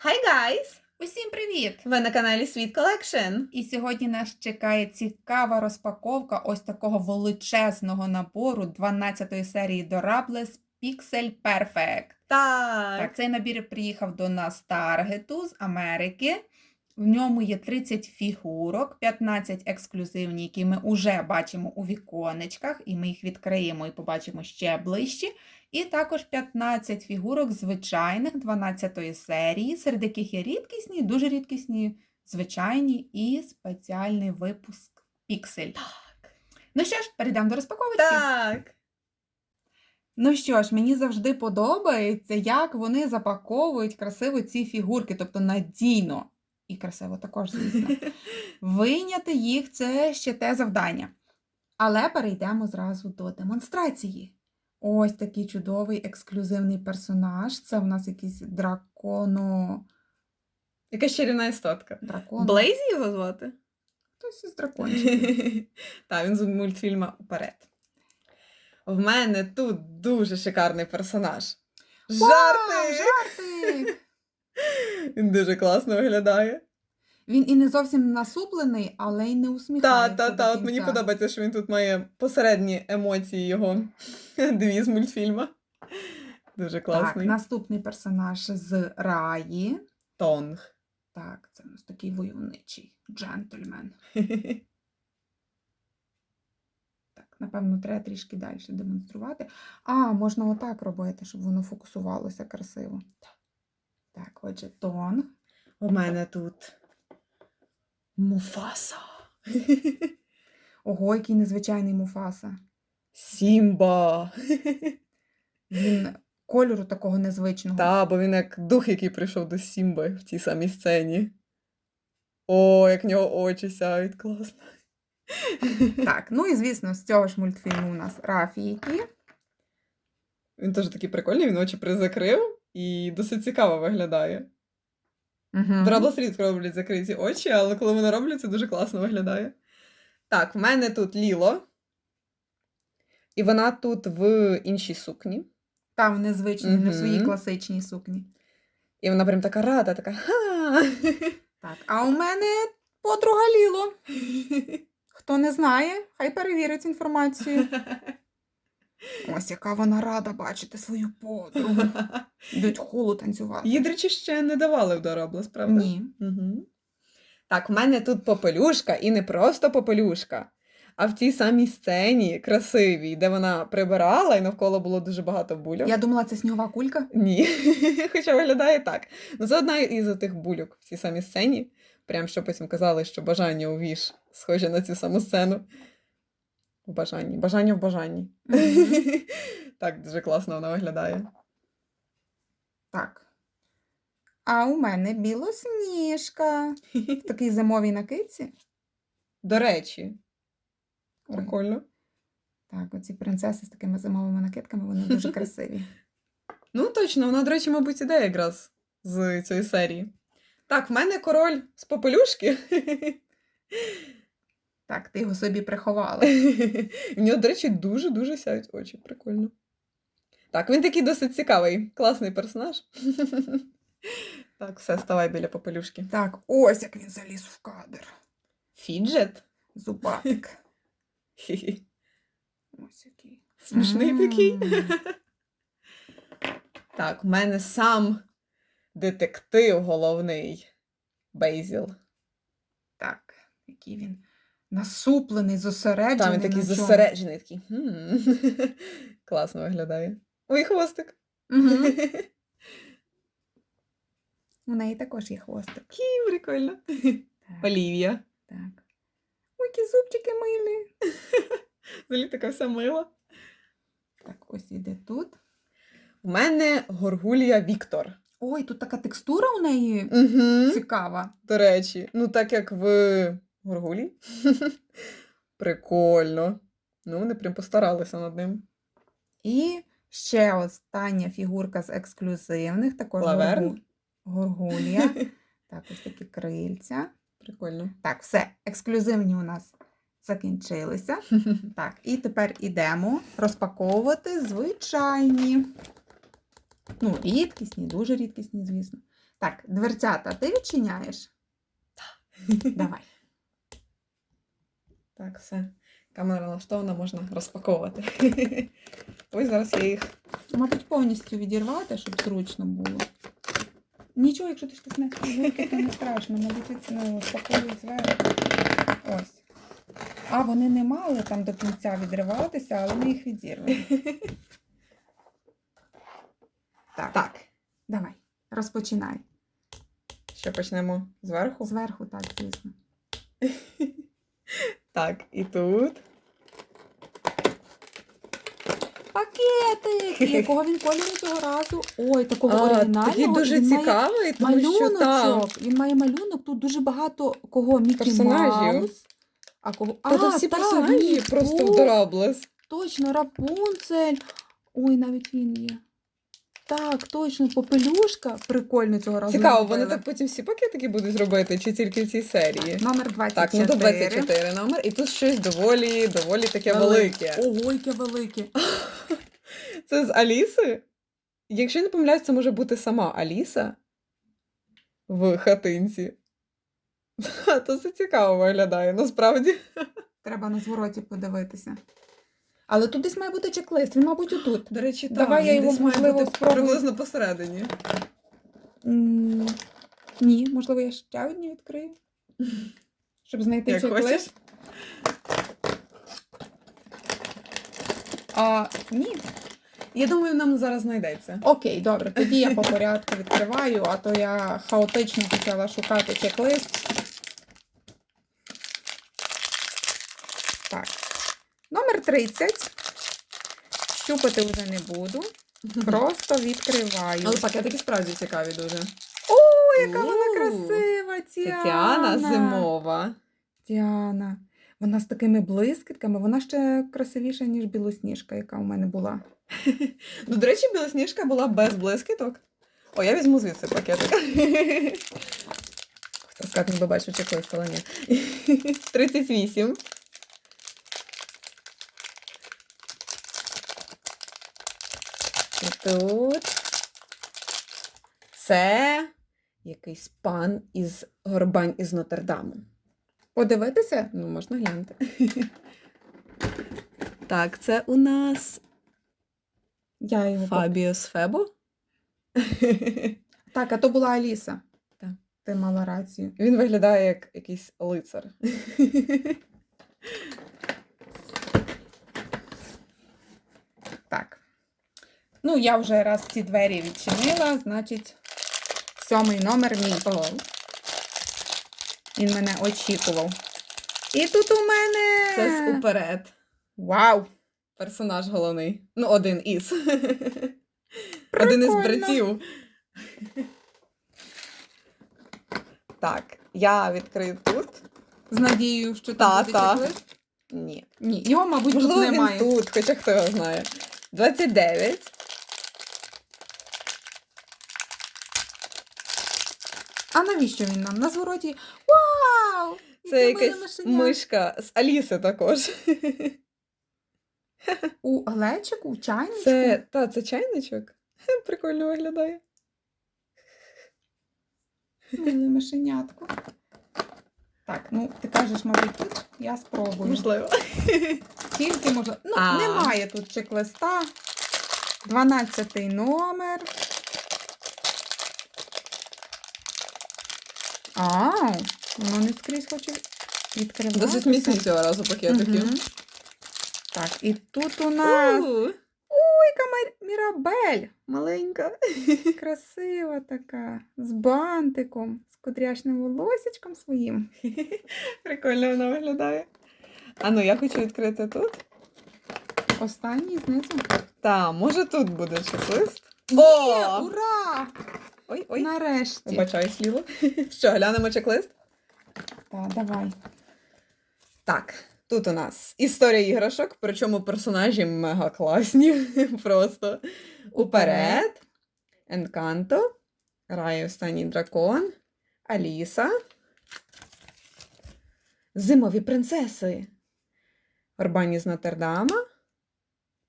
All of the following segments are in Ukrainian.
Hi guys! Усім привіт! Ви на каналі Sweet Collection. І сьогодні нас чекає цікава розпаковка ось такого величезного набору 12-ї серії Dorables Pixel Perfect. Так. Так, цей набір приїхав до нас з Таргету з Америки. В ньому є 30 фігурок, 15 ексклюзивні, які ми вже бачимо у віконечках, і ми їх відкриємо і побачимо ще ближче. І також 15 фігурок звичайних 12-ї серії, серед яких є рідкісні, дуже рідкісні, звичайні і спеціальний випуск Піксель. Так. Ну що ж, перейдемо до розпаковочки. Так. Ну що ж, мені завжди подобається, як вони запаковують красиво ці фігурки, тобто надійно і красиво також, звісно. Вийняти їх це ще те завдання. Але перейдемо зразу до демонстрації. Ось такий чудовий ексклюзивний персонаж. Це в нас якийсь драконо. Яка чарівна істотка. Дракон. Блейзі його звати? Хтось із дракончиків. Так, він з мультфільма уперед. В мене тут дуже шикарний персонаж. Вау, Жарти! Він дуже класно виглядає. Він і не зовсім насуплений, але й не Та, усміхається. та, до та, от мені подобається, що він тут має посередні емоції його дві з мультфільма. Дуже класний. Так, наступний персонаж з Раї. Тонг. Так, це у нас такий войовничий джентльмен. Так, напевно, треба трішки далі демонструвати. А, можна отак робити, щоб воно фокусувалося красиво. Так, отже, тон. У мене тут Муфаса. Ого, який незвичайний муфаса. Сімба. Він кольору такого незвичного. Та, бо він як дух, який прийшов до Сімби в тій самій сцені. О, як в нього очі сяють, класно. Так, ну і звісно, з цього ж мультфільму у нас Рафійки. Він теж такий прикольний, він очі призакрив і досить цікаво виглядає. Угу. Драблос рідко роблять закриті очі, але коли вони роблять, це дуже класно виглядає. Так, в мене тут Ліло. І вона тут в іншій сукні. Там незвичні, не в своїй Мгм. класичній сукні. І вона прям така рада, така ха. Так, а у мене подруга Ліло. Хто не знає, хай перевірить інформацію. Ось яка вона рада бачити свою подругу. Йдуть хулу танцювати. Їй, до речі, ще не давали в Дороблес, правда? Ні. Угу. Так, в мене тут попелюшка, і не просто попелюшка, а в тій самій сцені красивій, де вона прибирала, і навколо було дуже багато бульок. Я думала, це снігова кулька. Ні, хоча виглядає так. Ну, це одна із тих бульок в цій самій сцені. Прям що потім казали, що бажання у віж схоже на цю саму сцену. В бажанні. Бажання в бажанні. Так, дуже класно вона виглядає. Так. А у мене білосніжка. В такій зимовій накидці. До речі, прикольно. Так, оці принцеси з такими зимовими накидками, вони дуже красиві. Ну, точно, вона, до речі, мабуть, іде якраз з цієї серії. Так, в мене король з попелюшки. Так, ти його собі приховала. В нього, до речі, дуже-дуже сяють очі. Прикольно. Так, він такий досить цікавий, класний персонаж. Так, все, ставай біля попелюшки. Так, ось як він заліз в кадр. Фіджет. Зубатик. Хі-хі. Ось який. Смішний такий. Так, в мене сам детектив головний Бейзіл. Так, який він насуплений, зосереджений. Там він такий на зосереджений, такий. «Хм». Класно виглядає. Ой, хвостик. У неї також є хвостик. Кій, прикольно. Так, Олівія. так. Ой, які зубчики милі. Взагалі така вся мила. Так, ось іде тут. У мене горгулія Віктор. Ой, тут така текстура у неї Угу. цікава. До речі, ну так як в горгулі. Прикольно. Ну, вони прям постаралися над ним. І ще остання фігурка з ексклюзивних, також Лаверн? горгулія. Так, ось такі крильця. Прикольно. Так, все, ексклюзивні у нас закінчилися. Так, і тепер ідемо розпаковувати звичайні. Ну, рідкісні, дуже рідкісні, звісно. Так, дверцята ти відчиняєш? Так. Давай. Так, все. Камера налаштована, можна розпаковувати. Ось зараз я їх. Мабуть, повністю відірвати, щоб зручно було. Нічого, якщо ти штовхнеш руки, то не страшно. Мабуть, ну, спокою зверху. Ось. А вони не мали там до кінця відриватися, але ми їх відірвали. Так, Так. давай, розпочинай. Що почнемо зверху? Зверху, так, звісно. Так, і тут. Пакетик! Якого він кольору цього разу? Ой, такого оригінального. такий дуже Він має цікавий, тому що там. Малюночок. Він має малюнок. Тут дуже багато кого Мікі Персонажів. Маус. А кого? Та тут всі так, персонажі Вінні просто Пух. вдораблес. Точно, Рапунцель. Ой, навіть він є. Так, точно, попелюшка. Прикольно цього разу. Цікаво, вони так потім всі пакетики будуть робити, чи тільки в цій серії? Номер 24. Так, ну то 24 номер, і тут щось доволі, доволі таке велике. Ого, яке велике. Це з Аліси? Якщо не помиляюсь, це може бути сама Аліса в хатинці. То це цікаво виглядає, насправді. Треба на звороті подивитися. Але тут десь має бути чек-лист. Він, мабуть, отут. До речі, Давай я його, можливо, спробую. приблизно посередині. М, Ні, можливо, я ще одні відкрию. Щоб знайти Як чек-лист. хочеш. А, ні. Я думаю, нам зараз знайдеться. Окей, добре, тоді я по порядку відкриваю, а то я хаотично почала шукати чек-лист. Так. Номер 30. Щупати вже не буду. Просто відкриваю. Але пакетики справді цікаві дуже. О, яка вона красива! Це Тіана! Тіана зимова. Діана. Вона з такими блискітками, вона ще красивіша, ніж білосніжка, яка у мене була. Ну, до речі, білосніжка була без блискіток. О, я візьму звідси пакетик. Хотів сказати, ніби бачу але ні. 38. Тут. Це якийсь пан із горбань із Нотр-Даму. Подивитися? Ну, можна глянути. Так, це у нас Я його Фабіос Фебо. Так, а то була Аліса. Так. Ти мала рацію. Він виглядає як якийсь лицар. Так. Ну, я вже раз ці двері відчинила, значить, сьомий номер мій. Ого. Він мене очікував. І тут у мене. Це уперед. Вау! Персонаж головний. Ну, один із. Один із братів. Так, я відкрию тут. З надією, що Та, там буде та. Ні. Ні, його, мабуть, Можливо, тут він тут, хоча хто його знає. 29. А навіщо він нам? На звороті. Вау! Це Яке якась мишеня. мишка з Аліси також. У глечику, у чайничку. Це, та, це чайничок. Прикольно виглядає. Миле мишенятко. Так, ну ти кажеш, мабуть, тут. Я спробую. Можливо. Тільки може. Ну, А. немає тут чек-листа. 12 номер. А, воно не скрізь хоче відкриватися. Досить міцні цього разу пакетики. Так, і тут у нас У, яка Мірабель. Маленька. Красива така, з бантиком, з кудряшним волосечком своїм. Прикольно вона виглядає. А ну, я хочу відкрити тут. Останній знизу. Та, може тут буде чек-лист. О! ура! Ой, ой. Нарешті. Вибачаю сліво. Що, глянемо чек-лист? Так, давай. Так, тут у нас історія іграшок, причому персонажі мега класні. Просто уперед. Енканто, Рай останній дракон, Аліса. Зимові принцеси. Орбані з Нотр-Дама.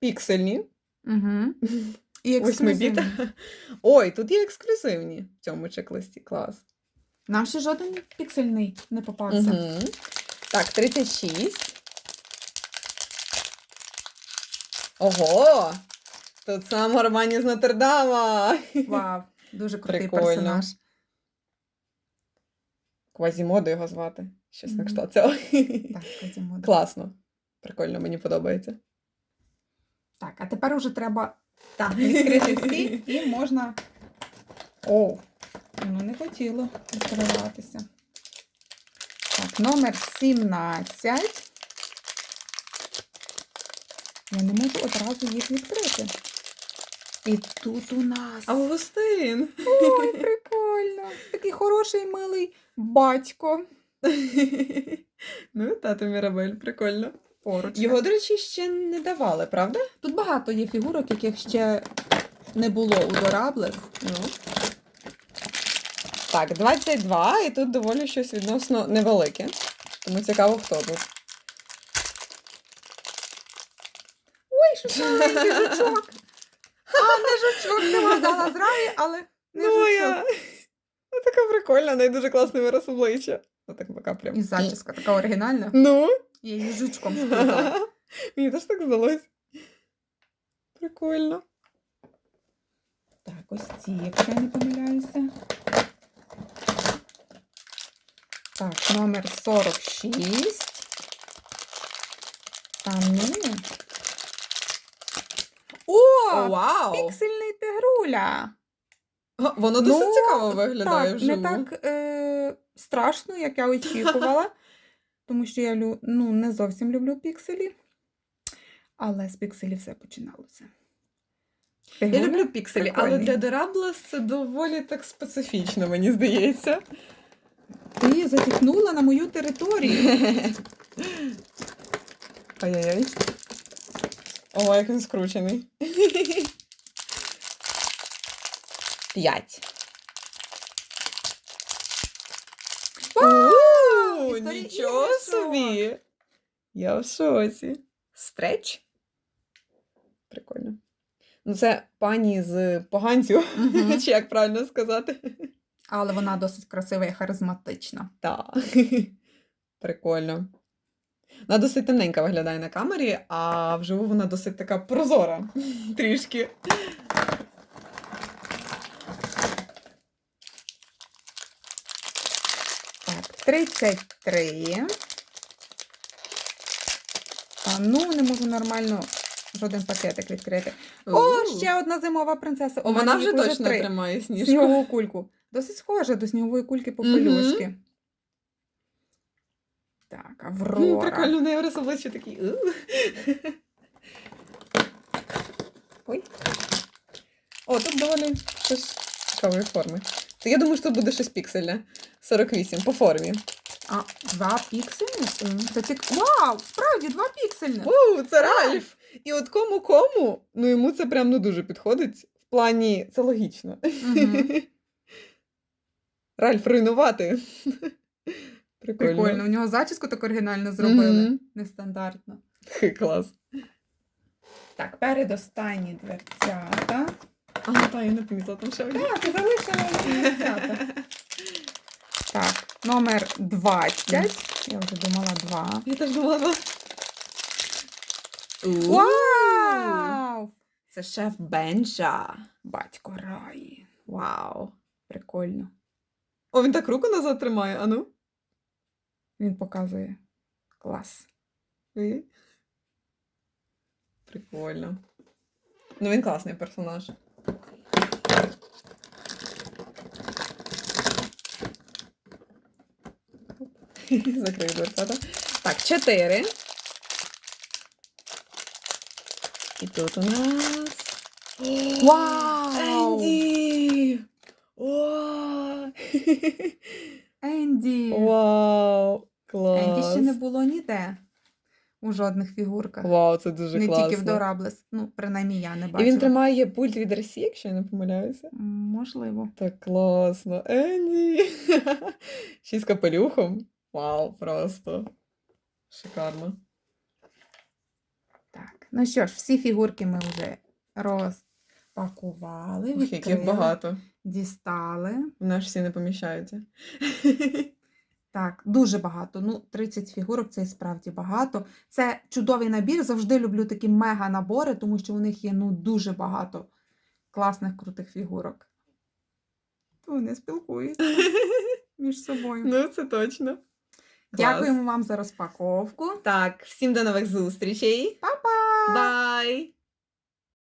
Піксельні. Угу. І ексклюзивні. Ой, тут є ексклюзивні в цьому чек-листі. Клас. Нам ще жоден піксельний не попався. Угу. Так, 36. Ого! Тут сам Армані з Нотр-Дама. Вау, дуже крутий Прикольно. персонаж. Квазімоду його звати. Щось на кшталт цього. Так, Квазімода. Класно. Прикольно, мені подобається. Так, а тепер уже треба так, відкрити всі і можна. О, воно не хотіло відкриватися. Так, номер 17. Я не можу одразу їх відкрити. І тут у нас. Августин. Ой, прикольно. Такий хороший милий батько ну, тато Мірабель, прикольно. Поруч. Його, до речі, ще не давали, правда? Тут багато є фігурок, яких ще не було у Дораблес. Ну. Так, 22, і тут доволі щось відносно невелике. Тому цікаво, хто тут. Ой, що це маленький жучок. А, не жучок, не вгадала зраї, але не ну, жучок. Ну, така прикольна, неї дуже класний вираз обличчя. Ну, так пока прям. І зачіска така оригінальна. Ну. Я її жучком сплутала. Мені теж так здалось. Прикольно. Так, ось ці, якщо я не помиляюся. Так, номер 46. Та ну. О! вау! Піксельний тигруля. Воно досить Ну, цікаво виглядає так, вживу. не так е, страшно, як я очікувала. Тому що я ну, не зовсім люблю пікселі. Але з пікселів все починалося. Я люблю пікселі, але для Дораблес це доволі так специфічно, мені здається. Ти затікнула на мою територію. Ай-яй-яй. О, як він скручений. П'ять. Нічого. Собі. Я в шоці. Стреч? Прикольно. Ну, це пані з поганцю, Мгм. чи як правильно сказати. Але вона досить красива і харизматична. Так. Прикольно. Вона досить темненька виглядає на камері, а вживу вона досить така прозора. Трішки. Так, 33. А ну, не можу нормально жоден пакетик відкрити. О, ще одна зимова принцеса. О, вона вже точно три. тримає сніжку. Снігову кульку. Досить схожа до снігової кульки попелюшки. Так, Ну, Аврора. прикольно, в неї вираз обличчя такий. Ой. О, тут доволі щось цікавої форми. Я думаю, що тут буде щось піксельне. 48 по формі. А, два піксельні? Це цік... Вау, справді, два піксельні. У, це Ральф! І от кому кому, ну йому це прям ну дуже підходить. В плані це логічно. Мгм. Ральф руйнувати. Прикольно. Прикольно, у нього зачіску так оригінально зробили. Мгм. Нестандартно. Хе, Клас. Так, передостанні дверцята. А, та, я не помітила там ще одні. Так, ти залишила дверцята. Номер 20. Я вже думала два. Я теж думала. два. Вау! Це шеф Бенча. Батько Раї. Вау. Прикольно. О, він так руку назад тримає, а ну. Він показує. Клас. Прикольно. Ну, він класний персонаж. Закрию дверцята. Так, чотири. І тут у нас. Вау! Енді! Енді. Вау! Клас! Енді ще не було ніде. У жодних фігурках. Вау, це дуже не класно. тільки в Дораблес. Ну, принаймні я не І він тримає пульт від Росії, якщо я не помиляюся. Можливо. Так класно. Енді. Ще з капелюхом. Вау, просто. Шикарно. Так, ну що ж, всі фігурки ми вже. Розпакували, Ох, відкрили, яких багато. дістали. Вони ж всі не поміщаються. Так, дуже багато. Ну, 30 фігурок це і справді багато. Це чудовий набір. Завжди люблю такі мега-набори, тому що у них є ну, дуже багато класних крутих фігурок. Вони спілкуються між собою. Ну, це точно. Дякуємо вам за розпаковку. Так, всім до нових зустрічей. Па-па! Бай!